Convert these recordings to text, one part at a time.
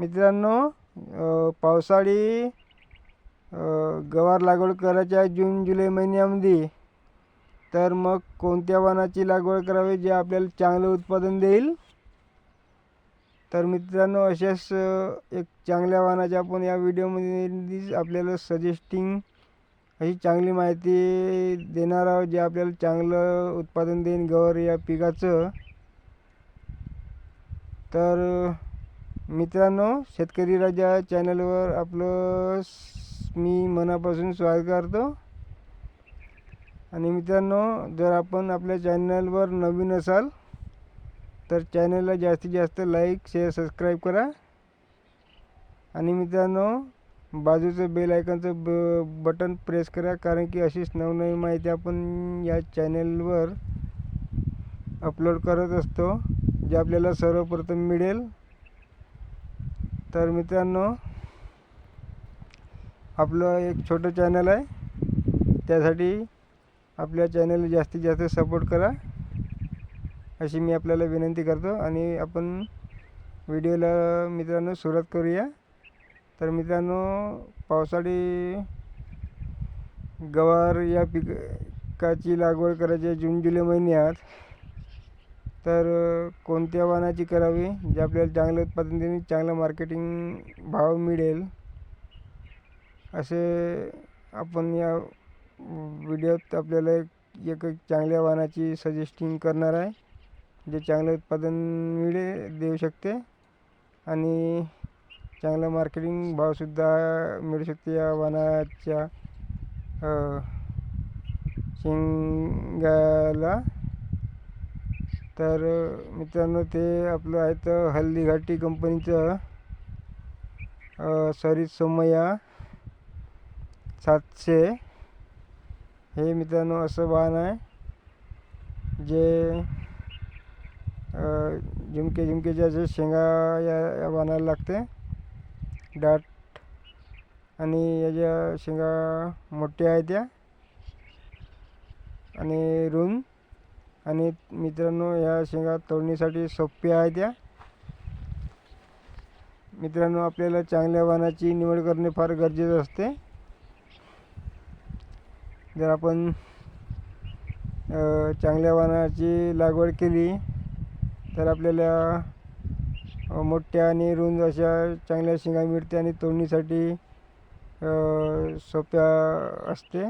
मित्रांनो पावसाळी गवार लागवड करायची आहे जून जुलै महिन्यामध्ये. तर मग कोणत्या वाणाची लागवड करावी जे आपल्याला चांगलं उत्पादन देईल? तर मित्रांनो अशाच एक चांगल्या वाणाच्या आपण या व्हिडिओमध्ये आपल्याला सजेस्टिंग अशी चांगली माहिती देणार आहोत जे आपल्याला चांगलं उत्पादन देईन गवार या पिकाचं. तर मित्रांनो शेतकरी राजा चॅनलवर आपलं मी मनापासून स्वागत करतो. आणि मित्रांनो जर आपण आपल्या चॅनलवर नवीन असाल तर चॅनलला जास्तीत जास्त लाईक शेअर सबस्क्राईब करा. आणि मित्रांनो बाजूचं बेल आयकनचं ब बटन प्रेस करा कारण की अशीच नवनवीन माहिती आपण या चॅनलवर अपलोड करत असतो जे आपल्याला सर्वप्रथम मिळेल. तर मित्रांनो आपलं एक छोटं चॅनल आहे. त्यासाठी आपल्या चॅनलला जास्तीत जास्त सपोर्ट करा. अशी मी आपल्याला विनंती करतो आणि आपण व्हिडिओला मित्रांनो सुरुवात करूया. तर मित्रांनो पावसाळी गवार या पिकाची लागवड करायची जून जुलै महिन्यात. तर कोणत्या वाहनाची करावी जे आपल्याला चांगलं उत्पादन देईल चांगलं मार्केटिंग भाव मिळेल असे आपण या व्हिडिओत आपल्याला एक एक चांगल्या वाहनाची सजेस्टिंग करणार आहे जे चांगलं उत्पादन मिळे देऊ शकते आणि चांगला मार्केटिंग भावसुद्धा मिळू शकते या वाहनाच्या शेंगाला. तर मित्रांनो ते आपलं आहे तर हल्दीघाटी कंपनीचं सॉरी सोमय्या सातशे. हे मित्रांनो असं वाहन आहे जे झुमके झुमकेच्या जे शेंगा या या वाहनाला लागते. डाट आणि याच्या शेंगा मोठ्या आहेत त्या. आणि रूम आणि मित्रांनो ह्या शेंगा तोडणीसाठी सोप्या आहेत त्या. मित्रांनो आपल्याला चांगल्या वाहनाची निवड करणे फार गरजेचं असते. जर आपण चांगल्या वाहनाची लागवड केली तर आपल्याला मोठ्या आणि रुंद अशा चांगल्या शेंगा मिळते आणि तोडणीसाठी सोप्या असते.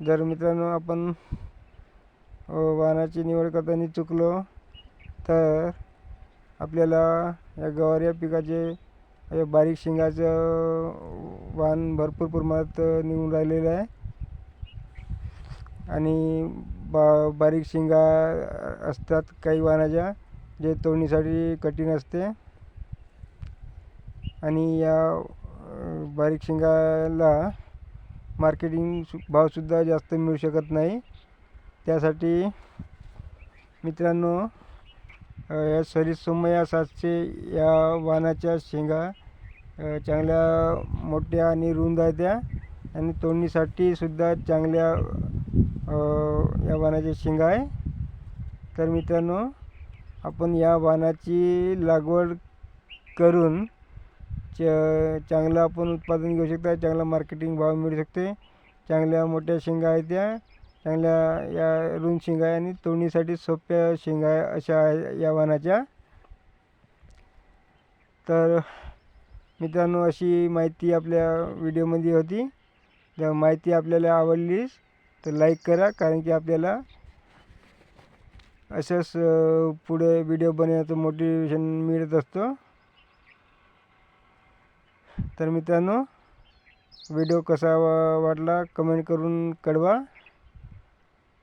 जर मित्रांनो आपण वाहनाची निवड करताना चुकलो तर आपल्याला या गवार या पिकाचे बारीक शेंगाचं वाहन भरपूर प्रमाणात निघून राहिलेलं आहे. आणि बा बारीक शेंगा असतात काही वाहनाच्या जे तोडणीसाठी कठीण असते. आणि या बारीक शेंगाला मार्केटिंग सु भावसुद्धा जास्त मिळू शकत नाही. त्यासाठी मित्रांनो या सरी सोमय्या सातशे या वाहनाच्या शेंगा चांगल्या मोठ्या आणि रुंद आहेत त्या. आणि तोडणीसाठी सुद्धा चांगल्या या वाहनाच्या शेंगा आहे. तर मित्रांनो आपण या वाहनाची लागवड करून च चांगलं आपण उत्पादन घेऊ शकता चांगला मार्केटिंग भाव मिळू शकते. चांगल्या मोठ्या शेंगा आहेत त्या. चांगल्या या रुंद शेंगा आहे आणि तोडणीसाठी सोप्या शेंगा आहे अशा आहे या वाहनाच्या. तर मित्रांनो अशी माहिती आपल्या व्हिडिओमध्ये होती. जर माहिती आपल्याला आवडलीच तर लाईक करा कारण की आपल्याला असंच पुढे व्हिडिओ बनवण्याचं मोटिवेशन मिळत असतो. तर मित्रांनो व्हिडिओ कसा वा वाटला कमेंट करून कळवा.